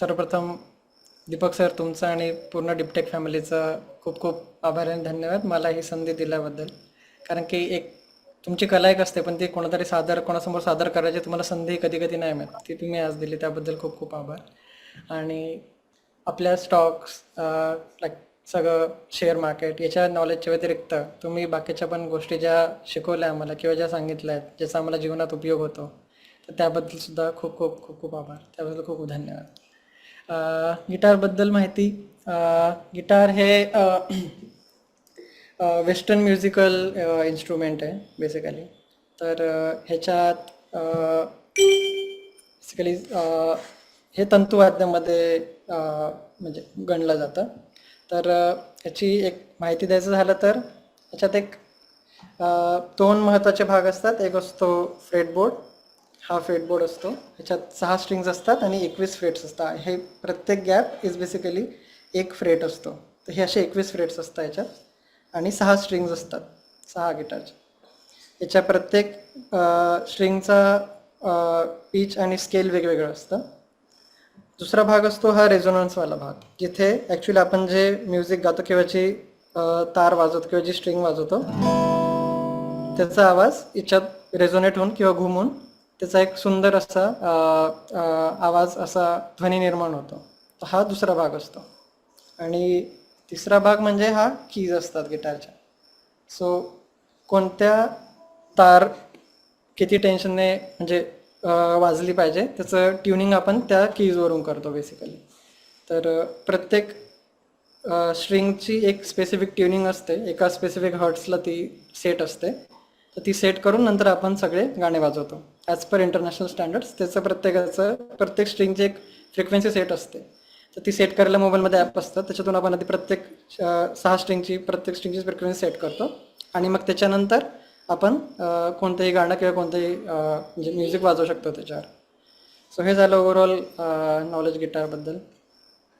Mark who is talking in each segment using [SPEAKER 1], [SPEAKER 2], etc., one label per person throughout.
[SPEAKER 1] सर्वप्रथम दीपक सर तुमचं आणि पूर्ण डिपटेक फॅमिलीचं खूप खूप आभार आणि धन्यवाद मला ही संधी दिल्याबद्दल. कारण की एक तुमची कला एक असते पण ती कोणातरी सादर कोणासमोर सादर करायची तुम्हाला संधी कधी कधी नाही मिळत. ती तुम्ही आज दिली त्याबद्दल खूप खूप आभार. आणि आपल्या स्टॉक्स लाईक सगळं शेअर मार्केट याच्या नॉलेजच्या व्यतिरिक्त तुम्ही बाकीच्या पण गोष्टी ज्या शिकवल्या आम्हाला किंवा ज्या सांगितल्या आहेत ज्याचा आम्हाला जीवनात उपयोग होतो तर त्याबद्दल सुद्धा खूप खूप खूप खूप आभार. त्याबद्दल खूप खूप धन्यवाद. गिटारबद्दल माहिती. गिटार हे वेस्टर्न म्युझिकल इन्स्ट्रुमेंट आहे बेसिकली तर ह्याच्यात बेसिकली हे तंतुवाद्यामध्ये म्हणजे गणलं जातं. तर ह्याची एक माहिती द्यायचं झालं तर ह्याच्यात एक दोन महत्त्वाचे भाग असतात. एक असतो फ्रेडबोर्ड हा फ्रेटबोर्ड असतो. ह्याच्यात सहा स्ट्रिंग्स असतात आणि एकवीस फ्रेट्स असतात. हे प्रत्येक गॅप इज बेसिकली एक फ्रेट असतो. तर हे असे एकवीस फ्रेट्स असतात ह्याच्यात. आणि सहा स्ट्रिंग्स असतात. सहा गिटारचे याच्या प्रत्येक स्ट्रिंगचा पीच आणि स्केल वेगवेगळं असतं. दुसरा भाग असतो हा रेझोनन्सवाला भाग. जिथे ॲक्च्युली आपण जे म्युझिक गातो किंवा जी तार वाजवतो किंवा जी स्ट्रिंग वाजवतो त्याचा आवाज याच्यात रेझोनेट होऊन किंवा घुमून त्याचा एक सुंदर असा आवाज असा ध्वनी निर्माण होतो. हा दुसरा भाग असतो. आणि तिसरा भाग म्हणजे हा कीज असतात गिटारच्या सो कोणत्या तार किती टेन्शनने म्हणजे वाजली पाहिजे त्याचं ट्युनिंग आपण त्या कीजवरून करतो बेसिकली तर प्रत्येक स्ट्रिंगची एक स्पेसिफिक ट्युनिंग असते. एका स्पेसिफिक हर्ट्सला ती सेट असते. तर ती सेट करून नंतर आपण सगळे गाणे वाजवतो. ॲज पर इंटरनॅशनल स्टँडर्ड्स त्याचं प्रत्येकाचं प्रत्येक स्ट्रिंगची एक फ्रिक्वेन्सी सेट असते. तर ती सेट करायला मोबाईलमध्ये ॲप असतं. त्याच्यातून आपण आधी प्रत्येक सहा स्ट्रिंगची प्रत्येक स्ट्रिंगची फ्रिक्वेन्सी सेट करतो. आणि मग त्याच्यानंतर आपण कोणतंही गाणं किंवा कोणतंही म्हणजे म्युझिक वाजवू शकतो त्याच्यावर. सो हे झालं ओव्हरऑल नॉलेज गिटारबद्दल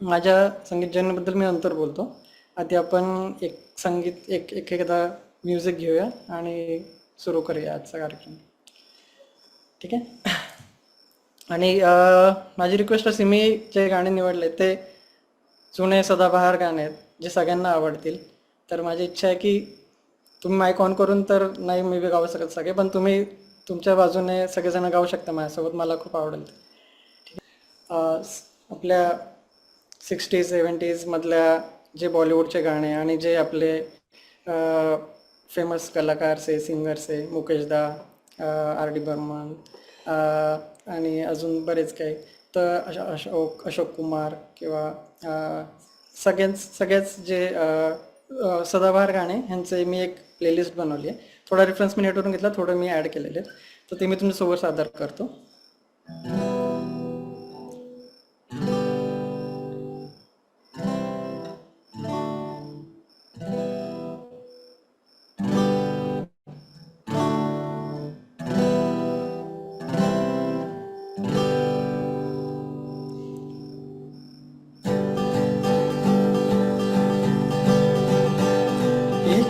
[SPEAKER 1] माझ्या संगीत जर्नीबद्दल मी नंतर बोलतो. आधी आपण एक संगीत एक एक एकदा म्युझिक घेऊया आणि सुरू करूया आजचा कार्यक्रम. ठीक आहे? आणि माझी रिक्वेस्ट अशी मी जे गाणे निवडले ते जुने सदाबहार गाणे आहेत जे सगळ्यांना आवडतील. तर माझी इच्छा आहे की तुम्ही माईक ऑन करून तर नाही मी बी गाऊ शकत सगळे पण तुम्ही तुमच्या बाजूने सगळेजण गाऊ शकता माझ्यासोबत मला खूप आवडेल ते. ठीक आपल्या सिक्स्टीज सेवन्टीजमधल्या जे बॉलिवूडचे गाणे आणि जे आपले फेमस कलाकार से सिंगर्स आहे मुकेशदा आर डी बर्मन आणि अजून बरेच काही. तर अशा अशोक अशोक कुमार किंवा सगळ्यांच सगळ्याच जे सदाबहार गाणे ह्यांचे मी एक प्लेलिस्ट बनवली आहे. थोडा रेफरन्स मी नेटवरून घेतला थोडं मी ॲड केलेले आहेत. तर ते मी तुमच्यासोबत सादर करतो.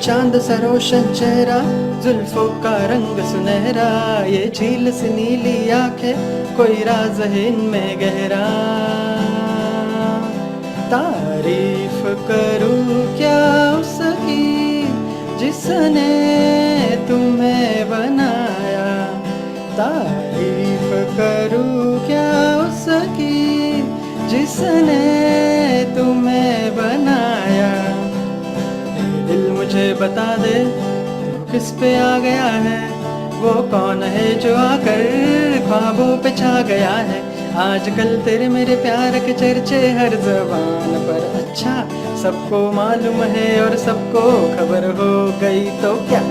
[SPEAKER 1] चांद सा रोशन चेहरा जुल्फों का रंग सुनहरा ये झील से नीली आंखें कोई राज है इनमें गहरा। तारीफ करूं क्या उसकी जिसने तुम्हें बनाया? तारीफ करूं क्या उसकी जिसने तुम्हें बनाया बता दे तू किस पे आ गया है? वो कौन है जो आकर ख्वाबों पे छा गया है? आजकल तेरे मेरे प्यार के चर्चे हर जबान पर अच्छा सबको मालूम है और सबको खबर हो गई तो क्या?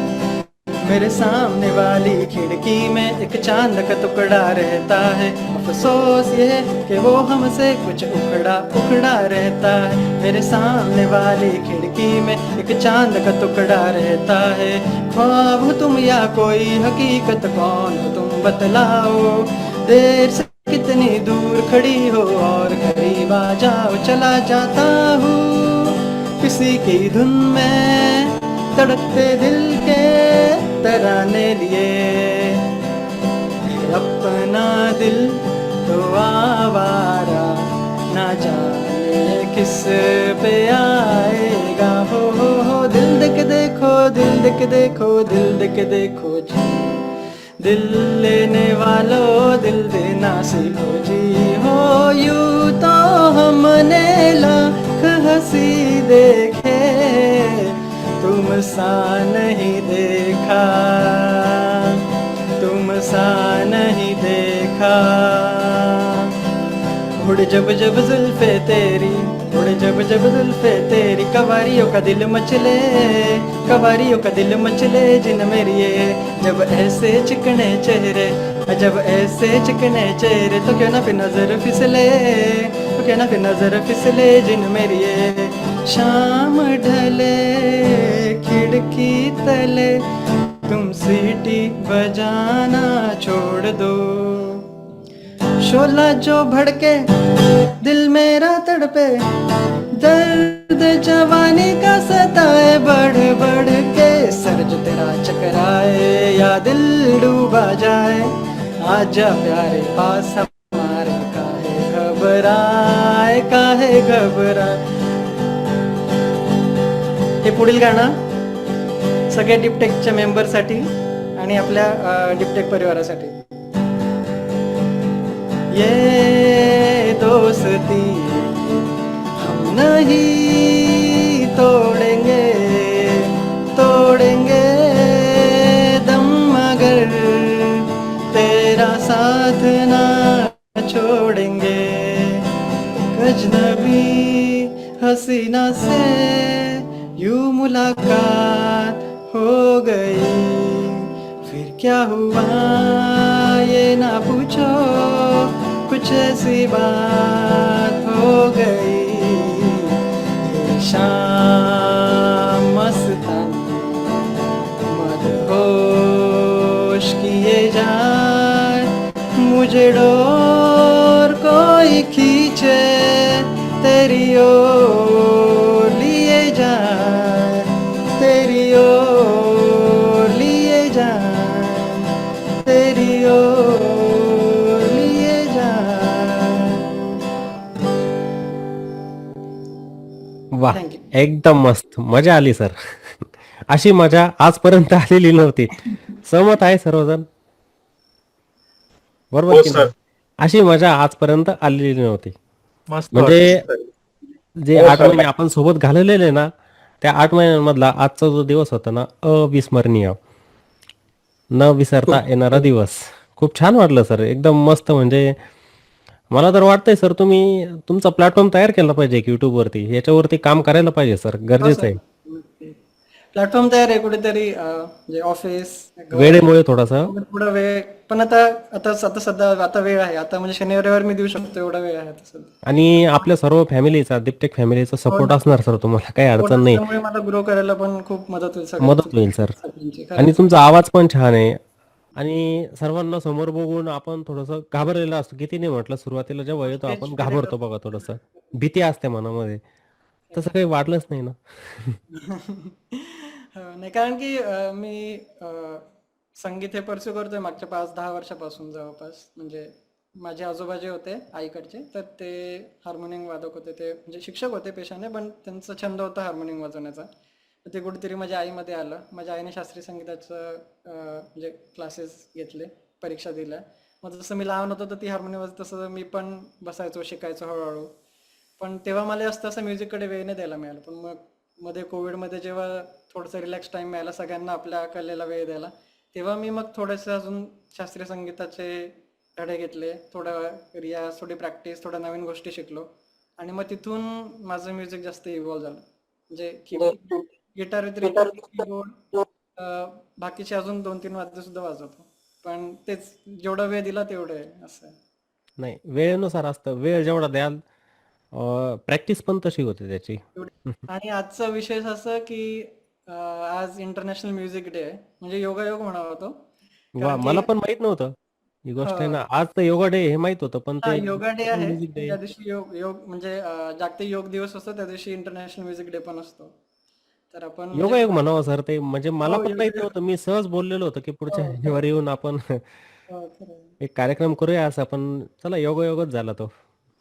[SPEAKER 1] मेरे सामने वाली खिड़की में एक चाँद का टुकड़ा रहता है। अफसोस ये कि वो हमसे कुछ उखड़ा उखड़ा रहता है। मेरे सामने वाली खिड़की में एक चाँद का टुकड़ा रहता है। ख्वाब तुम या कोई हकीकत, कौन हो तुम बतलाओ? देर से कितनी दूर खड़ी हो और करीब आ जाओ, चला जाता हूँ। किसी की धुन में तड़कते दिल के तराने लिए। अपना दिल तो आवारा, ना जाने किस पे आएगा। हो हो हो, दिल दिख देखो, दिल दिख देखो, दिल दिख देखो जी। दिल लेने वालों, दिल देना सीखो जी। हो, यू तो हमने लाख हँसी देख। सा नहीं देखा। तुम सा नहीं देखा। उड़ जब जब जुल्फे तेरी उड़ जब जब जुल्फे तेरी कवारियों का दिल मचले कवारियों का दिल मचले जिन मेरी जब ऐसे चिकने चेहरे जब ऐसे चिकने चेहरे तो क्यों ना फिर नजर फिसले तो क्यों ना फिर नजर फिसले जिन मेरी ये। शाम ढ तले तुम सीटी बजाना छोड़ दो। शोला जो भड़के दिल मेरा तड़पे, दर्द जवानी का सताए, बढ़ बढ़ के सर जो तेरा चकराए या दिल डूबा जाए, आजा प्यारे पास हमारे काहे घबराए काहे घबराए। हे पुढील गाणं सगळ्या डिपटेकच्या मेंबरसाठी आणि आपल्या डिपटेक परिवारासाठी. ये दोस्ती हम नहीं तोड़ेंगे तोड़ेंगे दम मगर तेरा साथ ना छोड़ेंगे। अजनबी हसीना से यू मुलाकात हो गई फिर क्या हुआ? ये ना पूछो। कुछ ऐसी बात हो गई। शाम मस्तानी मदहोश किए जाए। मुझे डोर कोई खींचे। तेरी ओर
[SPEAKER 2] एकदम मस्त. मजा आली सर. अशी मजा आजपर्यंत आलेली नव्हती. सहमत आहे सर्वजण? बरोबर
[SPEAKER 3] हो
[SPEAKER 2] की
[SPEAKER 3] सर.
[SPEAKER 2] नाही? अशी मजा आजपर्यंत आलेली नव्हती.
[SPEAKER 3] मस्त
[SPEAKER 2] म्हणजे. जे
[SPEAKER 3] हो
[SPEAKER 2] आठ. महिने आपण सोबत घालवलेले ना त्या आठ महिन्यांमधला आजचा जो दिवस होता ना अविस्मरणीय. न विसरता येणारा दिवस. खूप छान वाटलं सर. एकदम मस्त म्हणजे मला तर वाटतंय सर तुम्ही तुमचा प्लॅटफॉर्म तयार केला पाहिजे युट्यूब वरती. याच्यावरती काम करायला पाहिजे सर. गरजेचं आहे.
[SPEAKER 1] प्लॅटफॉर्म तयार आहे कुठेतरी अं, म्हणजे ऑफिस
[SPEAKER 2] वेळेमुळे थोडासा.
[SPEAKER 1] थोडा वेळ. पण आता आता आता सध्या आता वेळ आहे. आता म्हणजे शनिवार रविवार मी देऊ शकतो एवढा वेळ आहे आता सध्या.
[SPEAKER 2] आणि आपल्या सर्व फॅमिलीचा दिपटेक फॅमिलीचा सपोर्ट असणार सर तुम्हाला. काही अडचण नाही.
[SPEAKER 1] त्यामुळे मला ग्रो करायला पण खूप मदत होईल सगळ्या
[SPEAKER 2] मदत होईल सर. आणि तुमचा आवाज पण छान आहे. आणि सर्वांना समोर बघून आपण थोडस घाबरलेलं असतो. किती नाही म्हटलं सुरुवातीला जेव्हा येतो आपण घाबरतो बघा थोडस. भीती असते मनामध्ये. तसं काही वाटलंच नाही ना.
[SPEAKER 1] हो, नाही कारण की अं, मी अं, संगीत हे परस्यू करतोय मागच्या पाच दहा वर्षापासून जवळपास. म्हणजे माझे आजोबा जे होते आईकडचे. तर ते हार्मोनियम वादक होते ते म्हणजे शिक्षक होते पेशाने पण त्यांचा छंद होता हार्मोनियम वाजवण्याचा. ते कुठेतरी माझ्या आईमध्ये आलं. माझ्या आईने शास्त्रीय संगीताचं म्हणजे क्लासेस घेतले परीक्षा दिल्या. मग जसं मी लहान होतो तर ती हार्मोनियम तसं मी पण बसायचो शिकायचो हळूहळू. पण तेव्हा मला जास्त असं म्युझिककडे वेळ नाही द्यायला मिळालं. पण मग मध्ये कोविडमध्ये जेव्हा थोडंसं रिलॅक्स टाइम मिळाला सगळ्यांना आपल्या कलेला वेळ द्यायला तेव्हा मी मग थोडेसे अजून शास्त्रीय संगीताचे धडे घेतले. थोडा रियाज थोडी प्रॅक्टिस थोड्या नवीन गोष्टी शिकलो. आणि मग तिथून माझं म्युझिक जास्त इव्हॉल्व झालं. म्हणजे गिटार व्यतिरिक्त अं, बाकीचे अजून दोन तीन वाद्य सुद्धा वाजवतो. पण तेच जेवढा वेळ दिला तेवढं आहे असं.
[SPEAKER 2] नाही वेळेनुसार असतं. वेळ जेवढा द्याल प्रॅक्टिस पण तशी होते त्याची.
[SPEAKER 1] आणि आजचा विशेष असं की आज इंटरनॅशनल म्युझिक डे आहे. म्हणजे योगायोग म्हणावा तो.
[SPEAKER 2] वा मला पण माहीत नव्हतं. ही गोष्ट आहे ना. आज तर योगा डे हे माहीत होतं पण
[SPEAKER 1] हा
[SPEAKER 2] ते
[SPEAKER 1] योगा डे आहे. त्या दिवशी योग योग म्हणजे जागतिक योग दिवस असतो त्या दिवशी इंटरनॅशनल म्युझिक डे पण असतो. तर आपण म्हणजे
[SPEAKER 2] योगायोग म्हणावं सर ते म्हणजे मला
[SPEAKER 1] हो,
[SPEAKER 2] पण माहीत नव्हतं मी सहज बोललेलो होतो की पुढच्या शनिवारी येऊन आपण
[SPEAKER 1] हो, खरंय.
[SPEAKER 2] एक कार्यक्रम करूया असं पण चला योगायोगच झाला तो.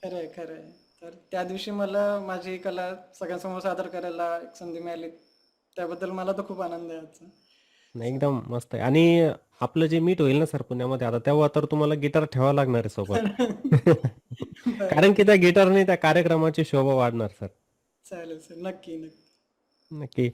[SPEAKER 1] खरंय खरंय. तर त्या दिवशी मला माझी कला सगळ्यांसमोर सादर करायला एक संधी मिळाली. त्याबद्दल मला तर खूप आनंद आहे आजचा.
[SPEAKER 2] नाही एकदम मस्त आहे. आणि आपलं जे मीट होईल ना सर पुण्यामध्ये आता तेव्हा तर तुम्हाला गिटार ठेवावं लागणार आहे सोबत. कारण की त्या गिटारने त्या कार्यक्रमाची शोभा वाढणार सर.
[SPEAKER 1] चालेल सर नक्की नक्की.
[SPEAKER 2] नक्की.